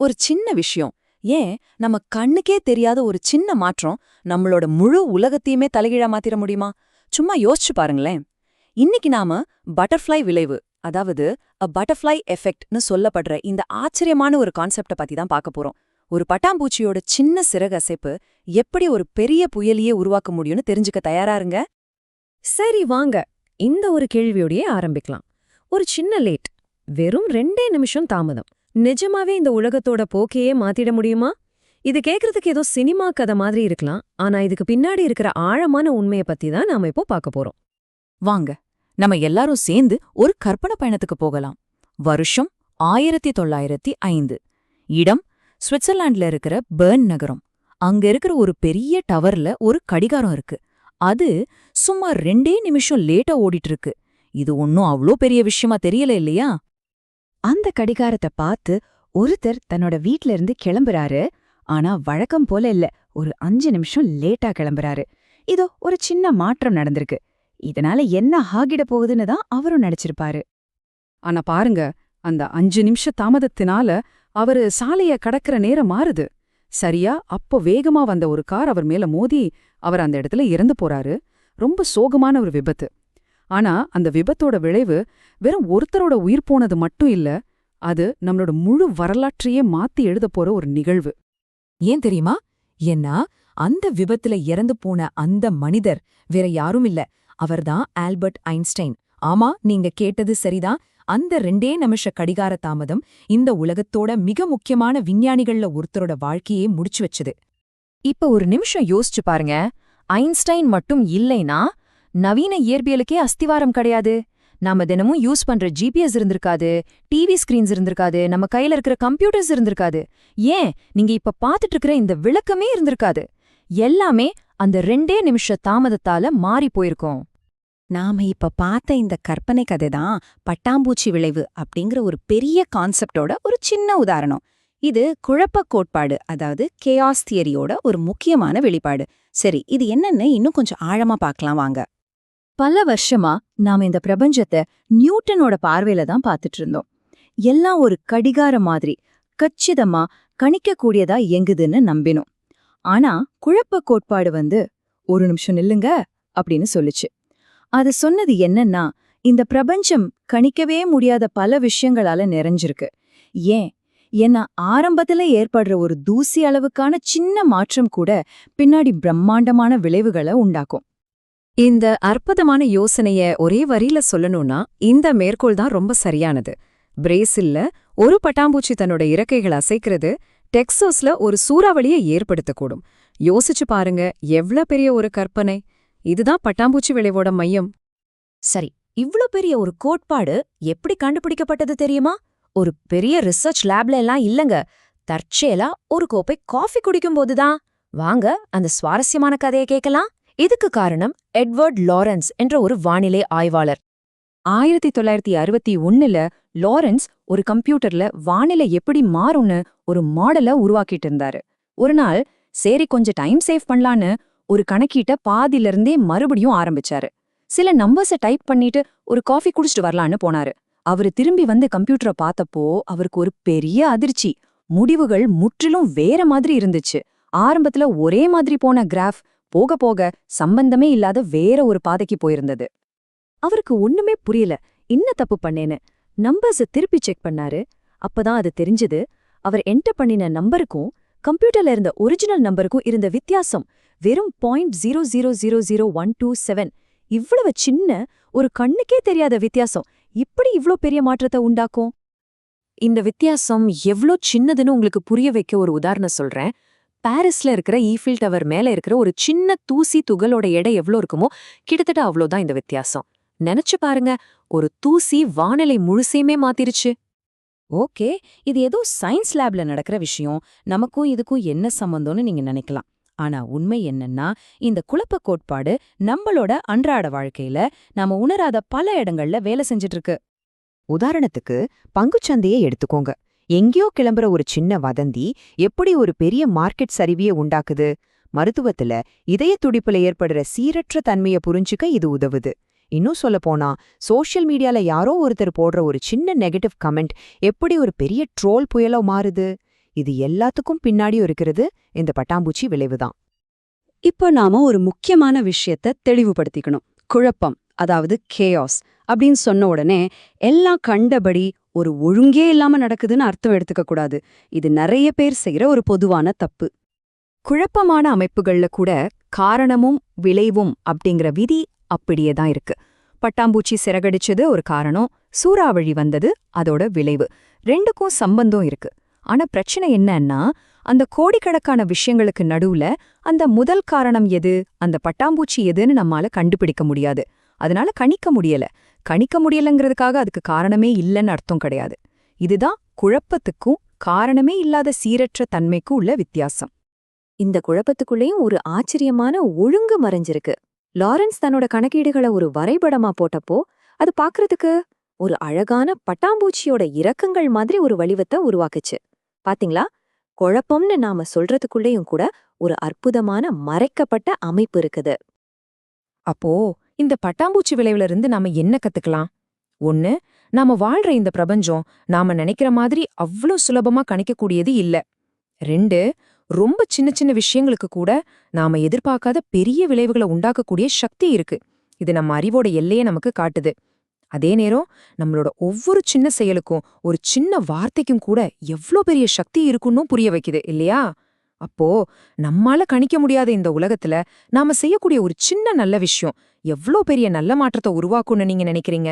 ஒரு சின்ன விஷயம். ஏன்? நம்ம கண்ணுக்கே தெரியாத ஒரு சின்ன மாற்றம் நம்மளோட முழு உலகத்தையுமே தலைகீழா மாத்திர முடியுமா? சும்மா யோசிச்சு பாருங்களேன். இன்னைக்கு நாம பட்டர்ஃப்ளை விளைவு அதாவது அ பட்டர்ஃப்ளை எஃபெக்ட்னு சொல்லப்படுற இந்த ஆச்சரியமான ஒரு கான்செப்ட பத்தி தான் பார்க்க போறோம். ஒரு பட்டாம்பூச்சியோட சின்ன சிறகசைப்பு எப்படி ஒரு பெரிய புயலியே உருவாக்க முடியும்னு தெரிஞ்சுக்க தயாராருங்க சரி வாங்க. இந்த ஒரு கேள்வியோடயே ஆரம்பிக்கலாம். ஒரு சின்ன லேட். வெறும் ரெண்டே நிமிஷம் தாமதம். நிஜமாவே இந்த உலகத்தோட போக்கையே மாத்திட முடியுமா? இது கேக்குறதுக்கு ஏதோ சினிமா கதை மாதிரி இருக்கலாம். ஆனா இதுக்கு பின்னாடி இருக்கிற ஆழமான உண்மைய பத்தி தான் நாம இப்போ பார்க்க போறோம். வாங்க நம்ம எல்லாரும் சேர்ந்து ஒரு கற்பனை பயணத்துக்கு போகலாம். வருஷம் ஆயிரத்தி தொள்ளாயிரத்தி ஐந்து. இடம் சுவிட்சர்லாண்ட்ல இருக்கிற பேர்ன் நகரம். அங்க இருக்கிற ஒரு பெரிய டவர்ல ஒரு கடிகாரம் இருக்கு. அது சுமார் ரெண்டே நிமிஷம் லேட்டா ஓடிட்டு இருக்கு. இது ஒன்னும் அவ்ளோ பெரிய விஷயமா தெரியல இல்லையா? அந்த கடிகாரத்தை பார்த்து ஒருத்தர் தன்னோட வீட்ல இருந்து கிளம்புறாரு. ஆனா வழக்கம் போல இல்ல. ஒரு அஞ்சு நிமிஷம் லேட்டா கிளம்புறாரு. இதோ ஒரு சின்ன மாற்றம் நடந்திருக்கு. இதனால என்ன ஆகிட போகுதுன்னு தான் அவரும் நினைச்சிருப்பாரு. ஆனா பாருங்க அந்த அஞ்சு நிமிஷ தாமதத்தினால அவரு சாலைய கடக்கிற நேரம் மாறுது. சரியா அப்போ வேகமா வந்த ஒரு கார் அவர் மேல மோதி அவர் அந்த இடத்துல இறந்து போறாரு. ரொம்ப சோகமான ஒரு விபத்து. ஆனா அந்த விபத்தோட விளைவு வெறும் ஒருத்தரோட உயிர் போனது மட்டும் இல்ல அது நம்மளோட முழு வரலாற்றையே மாத்தி எழுதப் போற ஒரு நிகழ்வு. ஏன் தெரியுமா? ஏன்னா அந்த விபத்துல இறந்து போன அந்த மனிதர் வேற யாரும் இல்ல. அவர்தான் ஆல்பர்ட் ஐன்ஸ்டைன். ஆமா நீங்க கேட்டது சரிதான். அந்த ரெண்டே நிமிஷ கடிகார தாமதம் இந்த உலகத்தோட மிக முக்கியமான விஞ்ஞானிகள்ல ஒருத்தரோட வாழ்க்கையே முடிச்சு வச்சது. இப்ப ஒரு நிமிஷம் யோசிச்சு பாருங்க. ஐன்ஸ்டைன் மட்டும் இல்லைனா நவீன இயற்பியலுக்கே அஸ்திவாரம் கிடையாது. நாம தினமும் யூஸ் பண்ற ஜிபிஎஸ் இருந்திருக்காது டிவி ஸ்கிரீன்ஸ் இருந்திருக்காது நம்ம கையில இருக்கிற கம்ப்யூட்டர்ஸ் இருந்திருக்காது. ஏன்? நீங்க இப்ப பாத்துட்டு இருக்கிற இந்த விளக்கமே இருந்திருக்காது. எல்லாமே அந்த ரெண்டே நிமிஷ தாமதத்தால மாறி போயிருக்கோம். நாம இப்ப பார்த்த இந்த கற்பனை கதை தான் பட்டாம்பூச்சி விளைவு அப்படிங்கிற ஒரு பெரிய கான்செப்டோட ஒரு சின்ன உதாரணம். இது குழப்பக் கோட்பாடு அதாவது கேஆஸ் தியரியோட ஒரு முக்கியமான வெளிப்பாடு. சரி இது என்னன்னு இன்னும் கொஞ்சம் ஆழமா பார்க்கலாம் வாங்க. பல வருஷமா நாம இந்த பிரபஞ்சத்தை நியூட்டனோட பார்வையில தான் பார்த்துட்டு இருந்தோம். எல்லாம் ஒரு கடிகார மாதிரி கச்சிதமா கணிக்கக்கூடியதா இயங்குதுன்னு நம்பினோம். ஆனா குழப்பக் கோட்பாடு வந்து ஒரு நிமிஷம் நில்லுங்க அப்படின்னு சொல்லுச்சு. அது சொன்னது என்னன்னா இந்த பிரபஞ்சம் கணிக்கவே முடியாத பல விஷயங்களால நிறைஞ்சிருக்கு. ஏன்? ஏன்னா ஆரம்பத்துல ஏற்படுற ஒரு தூசி அளவுக்கான சின்ன மாற்றம் கூட பின்னாடி பிரம்மாண்டமான விளைவுகளை உண்டாக்கும். இந்த அற்புதமான யோசனைய ஒரே வரியில சொல்லணும்னா இந்த மேற்கோள் தான் ரொம்ப சரியானது. பிரேசில்ல ஒரு பட்டாம்பூச்சி தன்னோட இறக்கைகள் அசைக்கிறது டெக்சாஸ்ல ஒரு சூறாவளியை ஏற்படுத்தக்கூடும். யோசிச்சு பாருங்க எவ்ளோ பெரிய ஒரு கற்பனை. இதுதான் பட்டாம்பூச்சி விளைவோட மையம். சரி இவ்ளோ பெரிய ஒரு கோட்பாடு எப்படி கண்டுபிடிக்கப்பட்டது தெரியுமா? ஒரு பெரிய ரிசர்ச் லேப்ல எல்லாம் இல்லங்க. தற்செயலா ஒரு கோப்பை காஃபி குடிக்கும்போதுதான். வாங்க அந்த சுவாரஸ்யமான கதையை கேட்கலாம். இதுக்கு காரணம் எட்வர்ட் லாரன்ஸ் என்ற ஒரு வானிலை ஆய்வாளர். ஆயிரத்தி தொள்ளாயிரத்தி அறுபத்தி ஒண்ணுல லாரன்ஸ் ஒரு கம்ப்யூட்டர்ல வானிலை எப்படி மாறும்னு ஒரு மாடலை உருவாக்கிட்டு இருந்தாரு ஒரு நாள் சரி கொஞ்சம் டைம் சேவ் பண்ணலான்னு ஒரு கணக்கீட்ட பாதியிலிருந்தே மறுபடியும் ஆரம்பிச்சாரு. சில நம்பர்ஸ டைப் பண்ணிட்டு ஒரு காஃபி குடிச்சிட்டு வரலான்னு போனாரு. அவரு திரும்பி வந்து கம்ப்யூட்டரை பார்த்தப்போ அவருக்கு ஒரு பெரிய அதிர்ச்சி. முடிவுகள் முற்றிலும் வேற மாதிரி இருந்துச்சு. ஆரம்பத்துல ஒரே மாதிரி போன கிராஃப் போக போக சம்பந்தமே இல்லாத வேற ஒரு பாதைக்கு போயிருந்தது. அவருக்கு ஒண்ணுமே புரியல. என்ன தப்பு பண்ணேன்னு? நம்பர்ஸ திருப்பி செக் பண்ணாரு. அப்பதான் அது தெரிஞ்சது. அவர் என்டர் பண்ணின நம்பருக்கும் கம்ப்யூட்டர்ல இருந்த ஒரிஜினல் நம்பருக்கும் இருந்த வித்தியாசம் வெறும் point zero zero zero zero one two seven இவ்வளவு சின்ன ஒரு கண்ணுக்கே தெரியாத வித்தியாசம். இப்படி இவ்ளோ பெரிய மாற்றத்தை உண்டாக்கும்? இந்த வித்தியாசம் எவ்ளோ சின்னதுன்னு உங்களுக்கு புரிய வைக்க ஒரு உதாரணம் சொல்றேன். பாரிஸ்ல இருக்கிற ஈஃபில் டவர் மேல இருக்கிற ஒரு சின்ன தூசி துகளோட எடை எவ்ளோ இருக்குமோ கிட்டத்தட்ட அவ்வளோதான் இந்த வித்தியாசம். நினைச்சு பாருங்க ஒரு தூசி வானிலை முழுசையுமே மாத்திருச்சு. ஓகே இது ஏதோ சயின்ஸ் லேப்ல நடக்கிற விஷயம். நமக்கும் இதுக்கும் என்ன சம்பந்தம்னு நீங்க நினைக்கலாம். ஆனா உண்மை என்னன்னா இந்த குழப்ப கோட்பாடு நம்மளோட அன்றாட வாழ்க்கையில நாம உணராத பல இடங்கள்ல வேலை செஞ்சுட்டு இருக்கு. உதாரணத்துக்கு பங்குச்சந்தையை எடுத்துக்கோங்க. எங்கேயோ கிளம்புற ஒரு சின்ன வதந்தி எப்படி ஒரு பெரிய மார்க்கெட் சரிவியை உண்டாக்குது? மருத்துவத்துல இதய துடிப்புல ஏற்படுற சீரற்ற தன்மைய புரிஞ்சுக்க இது உதவுது. இன்னும் சொல்லப்போனா சோஷியல் மீடியால யாரோ ஒருத்தர் போடுற ஒரு சின்ன நெகட்டிவ் கமெண்ட் எப்படி ஒரு பெரிய ட்ரோல் புயலோ மாறுது? இது எல்லாத்துக்கும் பின்னாடியும் இருக்கிறது. இந்த பட்டாம்பூச்சி விளைவுதான் இப்போ நாம ஒரு முக்கியமான விஷயத்த தெளிவுபடுத்திக்கணும். குழப்பம் அதாவது கேஆஸ் அப்படின்னு சொன்ன உடனே எல்லாம் கண்டபடி ஒரு ஒழுங்கே இல்லாம நடக்குதுன்னு அர்த்தம் எடுத்துக்க கூடாது. இது நிறைய பேர் செய்யற ஒரு பொதுவான தப்பு. குழப்பமான அமைப்புகள்ல கூட காரணமும் விளைவும் அப்படிங்கிற விதி அப்படியே தான் இருக்கு. பட்டாம்பூச்சி சிறகடிச்சது ஒரு காரணம் சூறாவளி வந்தது அதோட விளைவு. ரெண்டுக்கும் சம்பந்தம் இருக்கு. ஆனா பிரச்சனை என்னன்னா அந்த கோடிக்கணக்கான விஷயங்களுக்கு நடுவுல அந்த முதல் காரணம் எது அந்த பட்டாம்பூச்சி எதுன்னு நம்மால கண்டுபிடிக்க முடியாது. அதனால கணிக்க முடியல. கணிக்க முடியலங்கிறதுக்காக அதுக்கு காரணமே இல்லைன்னு அர்த்தம் கிடையாது. இதுதான் குழப்பத்துக்கும் காரணமே இல்லாத சீரற்ற தன்மைக்கும் உள்ள வித்தியாசம். இந்த குழப்பத்துக்குள்ளேயும் ஒரு ஆச்சரியமான ஒழுங்கு மறைஞ்சிருக்கு. லாரன்ஸ் தன்னோட கணக்கீடுகளை ஒரு வரைபடமா போட்டப்போ அது பார்க்கறதுக்கு ஒரு அழகான பட்டாம்பூச்சியோட இறக்கங்கள் மாதிரி ஒரு வடிவத்தை உருவாக்குச்சு. பாத்தீங்களா? குழப்பம்னு நாம சொல்றதுக்குள்ளேயும் கூட ஒரு அற்புதமான மறைக்கப்பட்ட அமைப்பு இருக்குது. அப்போ இந்த பட்டாம்பூச்சி விளைவுல இருந்து நாம என்ன கத்துக்கலாம்? ஒன்னு நாம வாழ்ற இந்த பிரபஞ்சம் நாம நினைக்கிற மாதிரி அவ்ளோ சுலபமா கணிக்கக்கூடியது இல்ல. ரெண்டு ரொம்ப சின்ன சின்ன விஷயங்களுக்கு கூட நாம எதிர்பார்க்காத பெரிய விளைவுகளை உண்டாக்கக்கூடிய சக்தி இருக்கு. இது நம்ம அறிவோட எல்லையை நமக்கு காட்டுது. அதே நேரம் நம்மளோட ஒவ்வொரு சின்ன செயலுக்கும் ஒரு சின்ன வார்த்தைக்கும் கூட எவ்ளோ பெரிய சக்தி இருக்குன்னும் புரிய வைக்குது இல்லையா? அப்போ நம்மால கணிக்க முடியாத இந்த உலகத்துல நாம செய்யக்கூடிய ஒரு சின்ன நல்ல விஷயம் எவ்ளோ பெரிய நல்ல மாற்றத்தை உருவாக்கும்னு நீங்க நினைக்கிறீங்க?